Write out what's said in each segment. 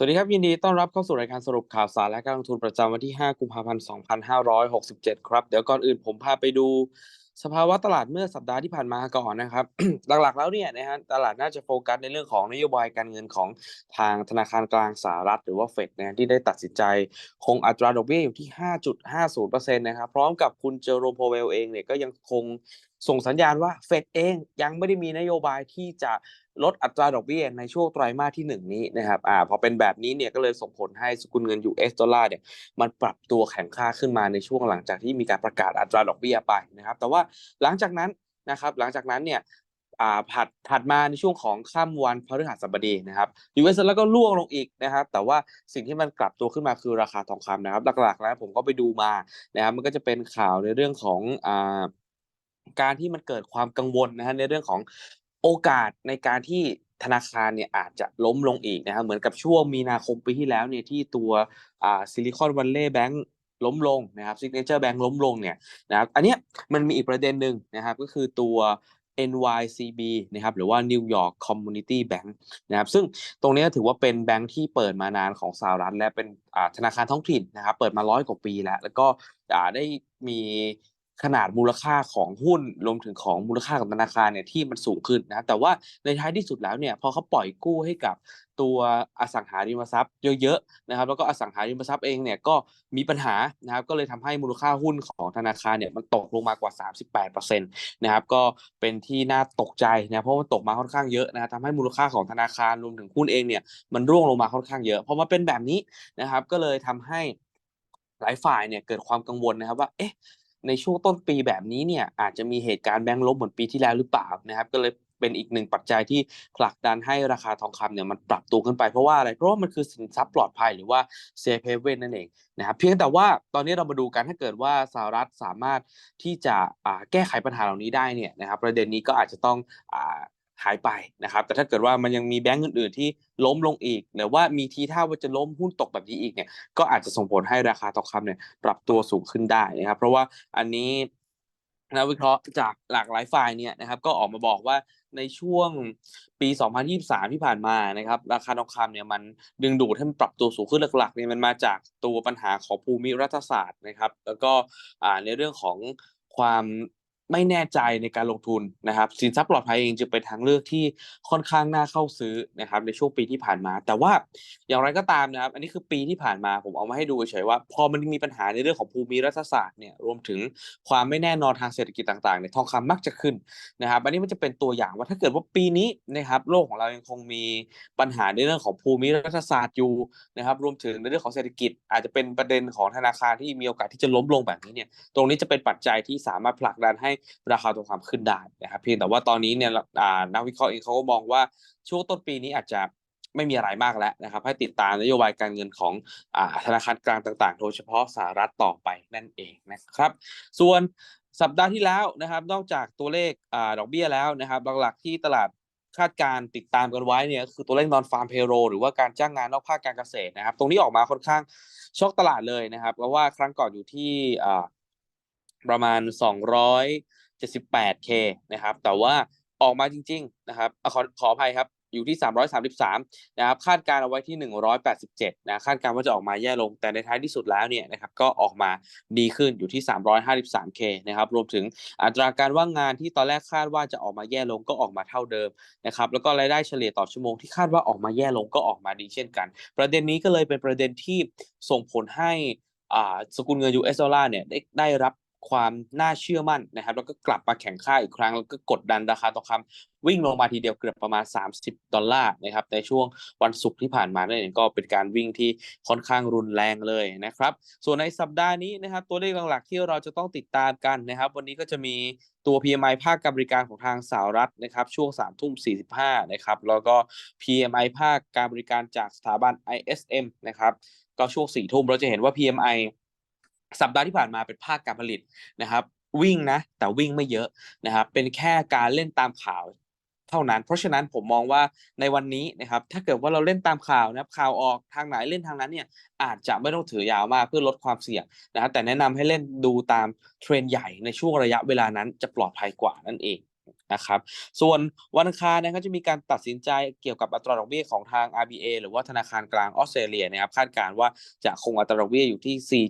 สวัสดีครับ ยินดีต้อนรับเข้าสู่รายการสรุปข่าวสารและการลงทุนประจำวันที่ 5 กุมภาพันธ์ 2567 ครับ เดี๋ยวก่อนอื่นผมพาไปดู สภาวะตลาดเมื่อสัปดาห์ที่ผ่านมาก่อนนะครับ หลักๆแล้วเนี่ยนะฮะตลาดน่าจะโฟกัสในเรื่องของนโยบายการเงินของทางธนาคารกลางสหรัฐ หรือว่าเฟดนะที่ได้ตัดสินใจคงอัตราดอกเบี้ยอยู่ที่ 5.50%นะครับพร้อมกับคุณเจอโรมโพเวลเองเนี่ยก็ยังคงส่งสัญญาณว่าเฟดเองยังไม่ได้มีนโยบายที่จะลดอัตราดอกเบี้ยในช่วงไตรมาสที่หนึ่งนี้นะครับอ่าพอเป็นแบบนี้เนี่ยก็เลยส่งผลให้สกุลเงิน US ดอลลาร์เนี่ยมันปรับตัวแข็งค่าขึ้นมาในช่วงหลังจากที่มีการประกาศอัตราดอกเบี้ยไปนะครับแต่ว่าหลังจากนั้นนะครับหลังจากนั้นเนี่ยผัดถัดมาในช่วงของค่ำวันพฤหัสบดีนะครับ US แล้วก็ล่วงลงอีกนะครับ แต่ว่าสิ่งที่มันกลับตัวขึ้นมาคือราคาทองคำนะครับ หลักๆแล้วผมก็ไปดูมานะครับ มันก็จะเป็นข่าวในเรื่องของอการที่มันเกิดความกังวลนะฮะในเรื่องของโอกาสในการที่ธนาคารเนี่ยอาจจะล้มลงอีกนะครับเหมือนกับช่วงมีนาคมปีที่แล้วเนี่ยที่ตัวซิลิคอนวัลเลย์แบงก์ ล้มลงนะครับซิกเนเจอร์แบงค์ล้มลงเนี่ยนะครับอันเนี้ยมันมีอีกประเด็นหนึ่งนะครับก็คือตัว NYCB นะครับหรือว่า New York Community Bank นะครับซึ่งตรงนี้ถือว่าเป็นแบงค์ที่เปิดมานานของสหรัฐและเป็นธนาคารท้องถิ่นนะครับเปิดมาร้อยกว่าปีแล้ว แล้วก็ได้มี ขนาดมูลค่าของหุ้นรวมถึงของมูลค่าของธนาคารเนี่ยที่มันสูงขึ้นนะแต่ว่าในท้ายที่สุดแล้วเนี่ยพอเขาปล่อยกู้ให้กับตัวอสังหาริมทรัพย์เยอะๆนะครับ แล้วก็อสังหาริมทรัพย์เองเนี่ยก็มีปัญหานะครับก็เลยทำให้มูลค่าหุ้นของธนาคารเนี่ยมันตกลงมากว่า 38%นะครับก็เป็นที่น่าตกใจนะเพราะมันตกมาค่อนข้างเยอะนะทำให้มูลค่าของธนาคารรวมถึงหุ้นเองเนี่ยมันร่วงลงมาค่อนข้างเยอะพอมาเป็นแบบนี้นะครับ ก็เลยทำให้หลายฝ่ายเนี่ยเกิดความกังวลนะครับว่าเอ๊ะ ในช่วงต้นปีแบบนี้เนี่ยอาจจะมีเหตุการณ์แบงค์ลบเหมือนปีที่แล้วหรือเปล่านะครับ ก็เลยเป็นอีกหนึ่งปัจจัยที่ผลักดันให้ราคาทองคำเนี่ยมันปรับตัวขึ้นไปเพราะว่าอะไรเพราะว่ามันคือสินทรัพย์ปลอดภัยหรือว่า safe haven นั่นเองนะครับเพียงแต่ว่าตอนนี้เรามาดูกันถ้าเกิดว่าสหรัฐสามารถที่จะแก้ไขปัญหาเหล่านี้ได้เนี่ยนะครับประเด็นนี้ก็อาจจะต้อง หายไปนะครับ แต่ถ้าเกิดว่ามันยังมีแบงก์อื่นๆที่ล้มลงอีก หรือว่ามีทีท่าว่าจะล้มหุ้นตกแบบนี้อีกเนี่ย ก็อาจจะส่งผลให้ราคาทองคำเนี่ยปรับตัวสูงขึ้นได้นะครับ เพราะว่าอันนี้นักวิเคราะห์จากหลากหลายฝ่ายเนี่ยนะครับก็ออกมาบอกว่าในช่วงปี 2023 ที่ผ่านมานะครับราคาทองคำเนี่ยมันดึงดูดให้มันปรับตัวสูงขึ้นหลักๆเนี่ยมันมาจากตัวปัญหาของภูมิรัฐศาสตร์นะครับ แล้วก็ในเรื่องของความ ไม่แน่ใจในการลงทุนนะครับสินทรัพย์ปลอดภัยเองจึงเป็นทางเลือกที่ค่อนข้างน่าเข้าซื้อนะครับในช่วงปีที่ผ่านมา แต่ว่าอย่างไรก็ตามนะครับ อันนี้คือปีที่ผ่านมาผมเอามาให้ดูเฉยว่า พอมันมีปัญหาในเรื่องของภูมิรัฐศาสตร์เนี่ยรวมถึงความไม่แน่นอนทางเศรษฐกิจต่างๆเนี่ยทองคำมักจะขึ้นนะครับอันนี้มันจะเป็นตัวอย่างว่าถ้าเกิดว่าปีนี้นะครับโลกของเรายังคงมีปัญหาในเรื่องของภูมิรัฐศาสตร์อยู่นะครับรวมถึงในเรื่องของเศรษฐกิจ อาจจะเป็นประเด็นของธนาคารที่มีโอกาสที่จะล้มลงแบบนี้เนี่ยตรงนี้จะเป็นปัจจัยที่สามารถผลักดันให้ราคาทองคำขึ้นได้นะครับเพียงแต่ว่าตอนนี้เนี่ยนักวิเคราะห์เองเขาก็มองว่าช่วงต้นปีนี้อาจจะไม่มีอะไรมากแล้วนะครับ ให้ติดตามนโยบายการเงินของธนาคารกลางต่างๆ โดยเฉพาะสหรัฐต่อไปนั่นเองนะครับ ส่วนสัปดาห์ที่แล้วนะครับ นอกจากตัวเลขอดอกเบี้ยแล้วนะครับหลักๆที่ตลาดคาดการติดตามกันไว้เนี่ยคือตัวเลขนอนฟาร์มเพโรหรือว่าการจ้างงานนอกภาคการเกษตรนะครับ ตรงนี้ออกมาค่อนข้างช็อกตลาดเลยนะครับเพราะว่าครั้งก่อนอยู่ที่ ประมาณ 278k นะครับ แต่ว่าออกมาจริง ๆ นะครับขอขออภัยครับ อยู่ที่ 333 นะครับ คาดการเอาไว้ที่ 187 นะ คาดการว่าจะออกมาแย่ลง แต่ในท้ายที่สุดแล้วเนี่ยนะครับ ก็ออกมาดีขึ้นอยู่ที่ 353k นะครับ รวมถึงอัตราการว่างงานที่ตอนแรกคาดว่าจะออกมาแย่ลงก็ออกมาเท่าเดิมนะครับ แล้วก็รายได้เฉลี่ยต่อชั่วโมงที่คาดว่าออกมาแย่ลงก็ออกมาดีเช่นกัน ประเด็นนี้ก็เลยเป็นประเด็นที่ส่งผลให้อาสกุลเงิน US ดอลลาร์เนี่ยได้ได้รับ ความน่าเชื่อมั่นนะครับ แล้วก็กลับมาแข่งค่าอีกครั้ง แล้วก็กดดันราคาทองคำวิ่งลงมาทีเดียวเกือบประมาณ 30 ดอลลาร์นะครับ ในช่วงวันศุกร์ที่ผ่านมาเนั่นเองก็เป็นการวิ่งที่ค่อนข้างรุนแรงเลยนะครับ ส่วนในสัปดาห์นี้นะครับ ตัวเลขหลักๆที่เราจะต้องติดตามกันนะครับ วันนี้ก็จะมีตัว PMI ภาคการบริการของทางสหรัฐนะครับ ช่วง3ทุ่ม45นะครับแล้วก็ PMI ภาคการบริการจากสถาบัน ISM นะครับก็ช่วง4ทุ่มเราจะเห็นว่า PMI สัปดาห์ที่ผ่านมาเป็นภาคการผลิตนะครับ วิ่งนะแต่วิ่งไม่เยอะนะครับ เป็นแค่การเล่นตามข่าวเท่านั้น เพราะฉะนั้นผมมองว่าในวันนี้นะครับ ถ้าเกิดว่าเราเล่นตามข่าวนะครับข่าวออกทางไหนเล่นทางนั้นเนี่ยอาจจะไม่ต้องถือยาวมากเพื่อลดความเสี่ยงนะครับแต่แนะนำให้เล่นดูตามเทรนใหญ่ในช่วงระยะเวลานั้นจะปลอดภัยกว่านั่นเอง นะครับ ส่วนวันอังคารนะครับจะมีการตัดสินใจเกี่ยวกับอัตราดอกเบี้ยของทาง RBA หรือว่าธนาคารกลางออสเตรเลียนะครับคาดการณ์ว่าจะคงอัตราดอกเบี้ยอยู่ที่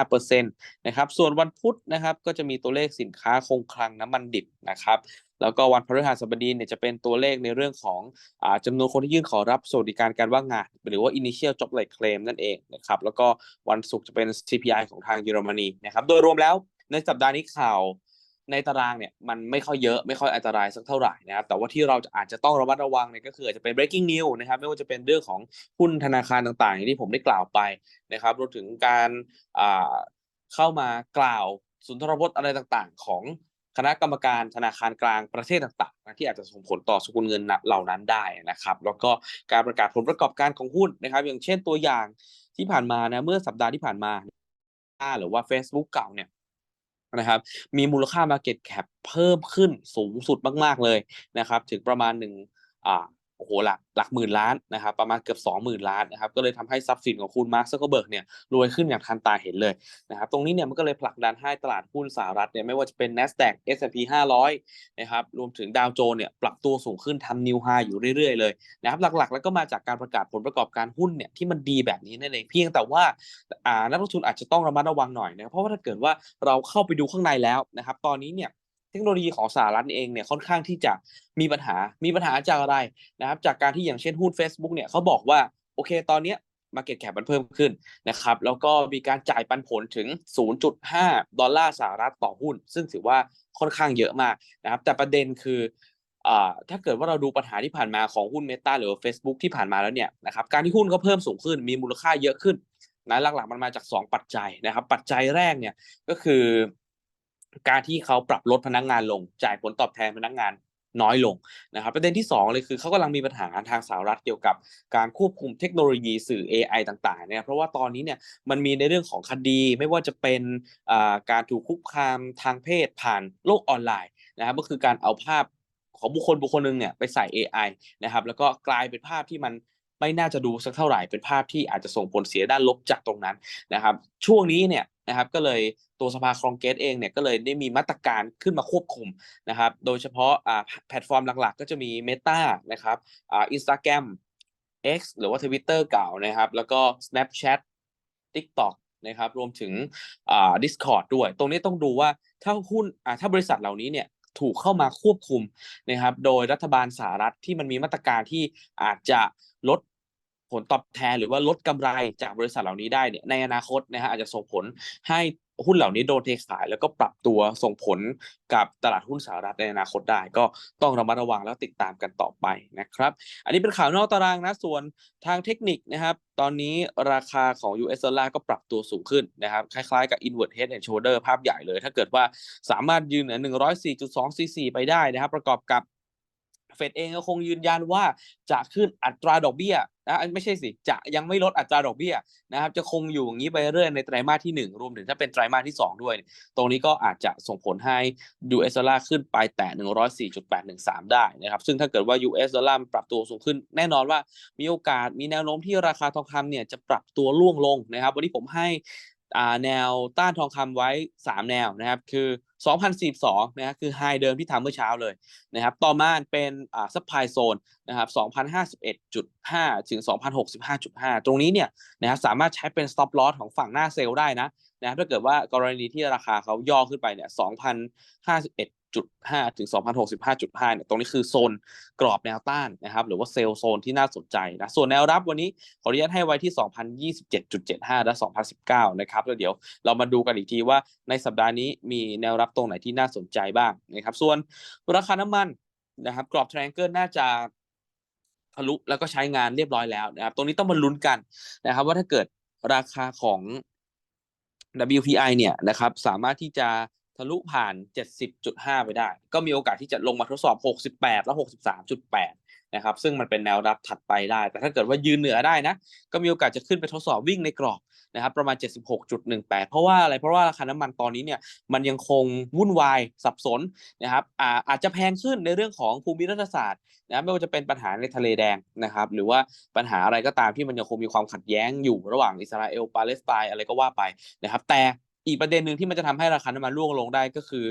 4.35%นะครับส่วนวันพุธนะครับก็จะมีตัวเลขสินค้าคงคลังน้ำมันดิบนะครับแล้วก็วันพฤหัสบดีเนี่ยจะเป็นตัวเลขในเรื่องของอจำนวนคนที่ยื่นขอรับสวัสดิการการว่างงาน หรือว่า initial job like claim นั่นเองนะครับแล้วก็วันศุกร์จะเป็น CPI ของทางเยอรมนีนะครับโดยรวมแล้วในสัปดาห์นี้ข่าว ในตารางเนี่ยมันไม่ค่อยเยอะไม่ค่อยอันตรายสักเท่าไหร่นะครับแต่ว่าที่เราจะอาจจะต้องระมัดระวังเนี่ยก็คืออาจจะเป็น breaking news นะครับไม่ว่าจะเป็นเรื่องของหุ้นธนาคารต่างๆอย่างที่ผมได้กล่าวไปนะครับรวมถึงการเข้ามากล่าวสุนทรพจน์อะไรต่างๆ ของคณะกรรมการธนาคารกลางประเทศต่างๆนะที่อาจจะส่งผลต่อสกุลเงินเหล่านั้นได้นะครับแล้วก็การประกาศผลประกอบการของหุ้นนะครับ อย่างเช่นตัวอย่างที่ผ่านมานะเมื่อสัปดาห์ที่ผ่านมาหรือว่า Facebook เก่าเนี่ย นะครับมีมูลค่า Market Cap เพิ่มขึ้นสูงสุดมาก ๆ เลยนะครับถึงประมาณหนึ่งอ่า โอ้โหหลักหลักหมื่นล้านนะครับประมาณเกือบ 20,000 ล้านนะครับก็เลยทำให้ทรัพย์สินของคุณมาร์คซักเคอร์เบิร์กเนี่ยรวยขึ้นอย่างทันตาเห็นเลยนะครับตรงนี้เนี่ยมันก็เลยผลักดันให้ตลาดหุ้นสหรัฐเนี่ยไม่ว่าจะเป็น NASDAQ S&P 500นะครับรวมถึงดาวโจนส์เนี่ยปรับตัวสูงขึ้นทำนิวไฮอยู่เรื่อยๆเลยนะครับหลักๆ แล้วก็มาจากการประกาศผลประกอบการหุ้นเนี่ยที่มันดีแบบนี้นั่นเองเพียงแต่ว่าอ่านักลงทุนอาจจะต้องระมัดระวังหน่อยนะครับเพราะว่าถ้าเกิดว่าเราเข้าไปดูข้างในแล้วนะครับตอนนี้เนี่ย ทคโนโลยีของสหรัฐเองเนี่ยค่อนข้างที่จะมีปัญหา มีปัญหาจากอะไรนะครับ จากการที่อย่างเช่นหุ้น Facebook เนี่ยเขาบอกว่าโอเคตอนเนี้ย Market Cap มันเพิ่มขึ้นนะครับ แล้วก็มีการจ่ายปันผลถึง 0.5 ดอลลาร์สหรัฐต่อหุ้น ซึ่งถือว่าค่อนข้างเยอะมากนะครับ แต่ประเด็นคือถ้าเกิดว่าเราดูปัญหาที่ผ่านมาของหุ้น Meta หรือ Facebook ที่ผ่านมาแล้วเนี่ยนะครับการที่หุ้นเขาเพิ่มสูงขึ้นมีมูลค่าเยอะขึ้นนะหลักๆมันมาจาก 2 ปัจจัยนะครับ ปัจจัยแรกเนี่ยก็คือ การที่เขาปรับลดพนักงานลง จ่ายผลตอบแทนพนักงานน้อยลงนะครับประเด็นที่ 2 เลยคือเขากำลังมีปัญหาทางสหรัฐเกี่ยวกับการควบคุมเทคโนโลยีสื่อ AI ต่างๆเนี่ยเพราะว่าตอนนี้เนี่ยมันมีในเรื่องของคดีไม่ว่าจะเป็นการถูกคุกคามทางเพศผ่านโลกออนไลน์นะครับก็คือการเอาภาพของบุคคลบุคคลหนึ่งเนี่ยไปใส่ AI นะครับแล้วก็กลายเป็นภาพที่มัน ไม่น่าจะดูสักเท่าไหร่เป็นภาพที่อาจจะส่งผลเสียด้านลบจากตรงนั้นนะครับ ช่วงนี้เนี่ยนะครับก็เลยตัวสภาครองเกสเองเนี่ยก็เลยได้มีมาตรการขึ้นมาควบคุมนะครับ โดยเฉพาะอ่าแพลตฟอร์มหลักๆ ก็จะมี Meta นะครับอ่า Instagram X หรือว่า Twitter เก่านะครับ แล้วก็ Snapchat TikTok นะครับรวมถึงอ่า Discord ด้วย ตรงนี้ต้องดูว่าถ้าหุ้นอ่าถ้าบริษัทเหล่านี้เนี่ย ถูกเข้ามาควบคุมนะครับ โดยรัฐบาลสหรัฐที่มันมีมาตรการที่อาจจะลดผลตอบแทนหรือว่าลดกำไรจากบริษัทเหล่านี้ได้เนี่ยในอนาคตนะฮะอาจจะส่งผลให้ หุ้นเหล่านี้โดนเทขาย แล้วก็ปรับตัวส่งผลกับตลาดหุ้นสหรัฐในอนาคตได้ ก็ต้องระมัดระวังแล้วติดตามกันต่อไปนะครับ อันนี้เป็นข่าวนอกตารางนะส่วนทางเทคนิคนะครับ ตอนนี้ราคาของ US ดอลลาร์ก็ปรับตัวสูงขึ้นนะครับ คล้ายๆกับ inward head and shoulder ภาพใหญ่เลย ถ้าเกิดว่าสามารถยืนเหนือ104.244 ไปได้นะครับ ประกอบกับเฟดเองก็คงยืนยันว่าจะขึ้นอัตราดอกเบี้ย นะไม่ใช่สิจะยังไม่ลดอัตราดอกเบี้ยนะครับ จะคงอยู่อย่างนี้ไปเรื่อยในไตรมาสที่ 1 รวมถึงถ้าเป็นไตรมาสที่ 2 ด้วย ตรงนี้ก็อาจจะส่งผลให้ US ดอลลาร์ขึ้นไปแตะ104.813 ได้นะครับ ซึ่งถ้าเกิดว่า US ดอลลาร์ปรับตัวสูงขึ้น แน่นอนว่ามีโอกาสมีแนวโน้มที่ราคาทองคำเนี่ยจะปรับตัวล่วงลงนะครับ วันนี้ผมให้อ่าแนวต้านทองคำไว้ 3 แนวนะครับ คือ 2,042นะครับคือไฮเดิมที่ทำเมื่อเช้าเลยนะครับ ต่อมาเป็นอ่าซัพพลายโซนนะครับ2,051.5 ถึง 2,065.5 ตรงนี้เนี่ยนะครับสามารถใช้เป็น stop loss ของฝั่งหน้าเซลล์ได้นะนะครับถ้าเกิดว่ากรณีที่ราคาเขาย่อขึ้นไปเนี่ย2,051 2,051.5ถึง 2,065.5เนี่ยตรงนี้คือโซนกรอบแนวต้านนะครับหรือว่าเซลล์โซนที่น่าสนใจนะส่วนแนวรับวันนี้ขออนุญาตให้ไว้ที่ 2,027.75 และ 2,019 นะครับแล้วเดี๋ยวเรามาดูกันอีกทีว่าในสัปดาห์นี้มีแนวรับตรงไหนที่น่าสนใจบ้างนะครับส่วนราคาน้ำมันนะครับกรอบแทงเกิลน่าจะทะลุแล้วก็ใช้งานเรียบร้อยแล้วนะครับตรงนี้ต้องมาลุ้นกันนะครับ ว่าถ้าเกิดราคาของ WPI เนี่ยนะครับสามารถที่จะ ทะลุผ่าน 70.5 ไปได้ ก็มีโอกาสที่จะลงมาทดสอบ 68 และ63.8 นะครับ ซึ่งมันเป็นแนวรับถัดไปได้ แต่ถ้าเกิดว่ายืนเหนือได้นะ ก็มีโอกาสจะขึ้นไปทดสอบวิ่งในกรอบนะครับ ประมาณ 76.18 เพราะว่าอะไร เพราะว่าราคาน้ำมันตอนนี้เนี่ย มันยังคงวุ่นวายสับสนนะครับอาอาจจะแพงขึ้นในเรื่องของภูมิรัฐศาสตร์นะไม่ว่าจะเป็นปัญหาในทะเลแดงนะครับ หรือว่าปัญหาอะไรก็ตามที่มันยังคงมีความขัดแย้งอยู่ระหว่างอิสราเอลปาเลสไตน์อะไรก็ว่าไปนะครับ แต่ อีกประเด็นหนึ่งที่มันจะทำให้ราคาน้ำมันร่วงลงได้ก็คือ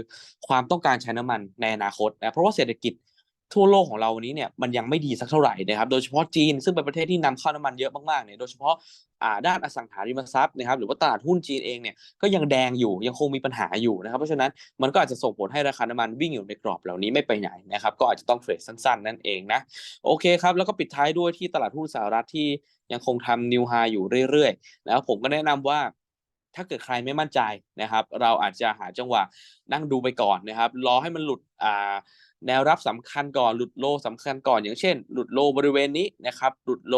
ความต้องการใช้น้ำมันในอนาคตนะเพราะว่าเศรษฐกิจทั่วโลกของเราวันนี้เนี่ยมันยังไม่ดีสักเท่าไหร่นะครับ โดยเฉพาะจีนซึ่งเป็นประเทศที่นำเข้าน้ำมันเยอะมากๆเนี่ยโดยเฉพาะอ่าด้านอสังหาริมทรัพย์นะครับหรือว่าตลาดหุ้นจีนเองเนี่ยก็ยังแดงอยู่ยังคงมีปัญหาอยู่นะครับ เพราะฉะนั้นมันก็อาจจะส่งผลให้ราคาน้ำมันวิ่งอยู่ในกรอบเหล่านี้ไม่ไปไหนนะครับก็อาจจะต้องเทรดสั้นๆ นั่นเองนะโอเคครับแล้วก็ปิดท้ายด้วยที่ตลาดหุ้นสหรัฐที่ยังคงทำนิวไฮอยู่เรื่อยๆแล้วผมก็แนะนำว่า ถ้าเกิดใครไม่มั่นใจนะครับ เราอาจจะหาจังหวะนั่งดูไปก่อนนะครับ รอให้มันหลุดอ่าแนวรับสำคัญก่อนหลุดโลสำคัญก่อน อย่างเช่น หลุดโลบริเวณนี้นะครับ หลุดโล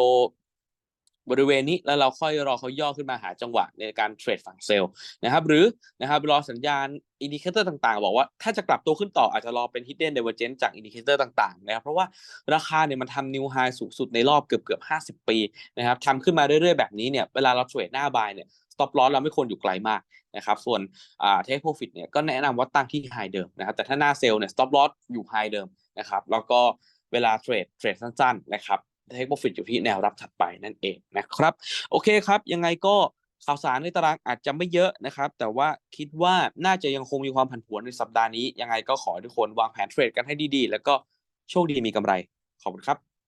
บริเวณนี้แล้วเราค่อยรอเขาย่อขึ้นมาหาจังหวะในการเทรดฝั่งเซลล์นะครับ หรือนะครับรอสัญญาณอินดิเคเตอร์ต่างๆ บอกว่าถ้าจะกลับตัวขึ้นต่ออาจจะรอเป็น hidden divergence จากอินดิเคเตอร์ต่างๆนะครับเพราะว่าราคาเนี่ยมันทำนิวไฮสูงสุดในรอบเกือบเกือบ50ปีนะครับทำขึ้นมาเรื่อยๆแบบนี้เนี่ยเวลาเราเทรดหน้าบายเนี่ย stop loss เราไม่ควรอยู่ไกลมากนะครับส่วนอ่า take profit เนี่ยก็แนะนำว่าตั้งที่ high เดิมนะครับแต่ถ้าหน้าเซลล์เนี่ย stop loss อยู่ high เดิมนะครับแล้วก็เวลาเทรดเทรดสั้นๆนะครับ เทคบวกฟิตอยู่ที่แนวรับถัดไปนั่นเองนะครับ โอเคครับ ยังไงก็ข่าวสารในตารางอาจจะไม่เยอะนะครับ แต่ว่าคิดว่าน่าจะยังคงมีความผันผวนในสัปดาห์นี้ ยังไงก็ขอให้ทุกคนวางแผนเทรดกันให้ดีๆ แล้วก็โชคดีมีกำไร ขอบคุณครับ